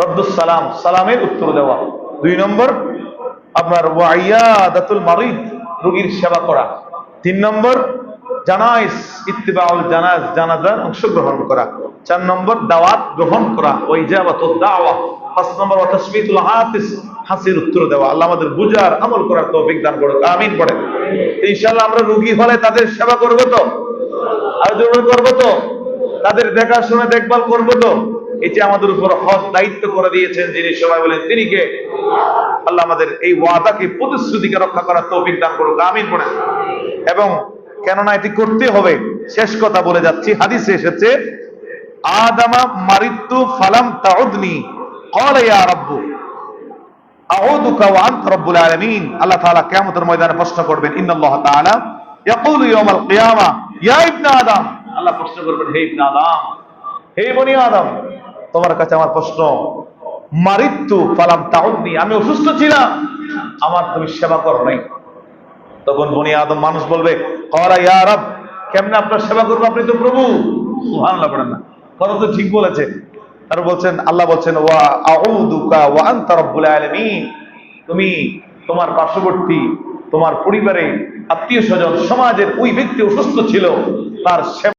রদ্দুস সালাম, সালামের উত্তর দেওয়া। দুই নম্বর, আপনার ওয়াইয়াদাতুল মারিদ রোগীর সেবা করা। তিন নম্বর, জানাইস, ইত্তিবাউল জানাজ, জানাজার অংশগ্রহণ করা। চার নম্বর, দাওয়াত গ্রহণ করা ওই জাবাতুদ দাওয়া। পাঁচ নম্বর, ওয়াতাসমিতুল হাতিস হাসির উত্তর দেওয়া। আল্লাহ আমাদের বুঝার আমল করার তৌফিক দান করুক। আমিন পড়েন। ইনশাআল্লাহ আমরা রোগী হলে তাদের সেবা করব তো? আর জরুরি করব তো? তাদের দেখাশোনা, দেখভাল করব তো? এটি আমাদের উপর হক দায়িত্ব করে দিয়েছেন যিনি সবাই বলেন তিনি কে আল্লাহ আমাদের এই ওয়াদাকে প্রতিশ্রুতিকে রক্ষা করার তৌফিক দান করুক আমিন পড়েন এবং কেননা এটি করতে হবে শেষ কথা বলে যাচ্ছি হাদিসে এসেছে আদামা মারিত্তু ফালাম তাউদনি قال يا رب أعوذك وأنت رب العالمين আল্লাহ তাআলা কিয়ামতের ময়দানে প্রশ্ন করবেন ইন্নাল্লাহ তাআলা يقول يوم القيامة يا ابن آدم আল্লাহ প্রশ্ন করবেন হে ইবনে আদম হে বনি আদম তোমার কাছে আমার প্রশ্ন মারিত্তু ফালাম তাউদনি আমি অসুস্থ ছিলাম। আমার তুমি সেবা করো নাই। তখন বনি আদম মানুষ বলবে, করা ইয়া কেমনে আপনার সেবা করব? আপনি তো প্রভু। সুবহানাল্লাহ পড়েন না। কথা তো ঠিক বলেছে। আর বলছেন, আল্লাহ বলছেন, ওয়া আউদুকা ওয়া আনতা রব্বুল আলামিন। তুমি তোমার পার্শ্ববর্তী, তোমার পরিবারে, আত্মীয় স্বজন, সমাজের ওই ব্যক্তি অসুস্থ ছিল, তার সেবা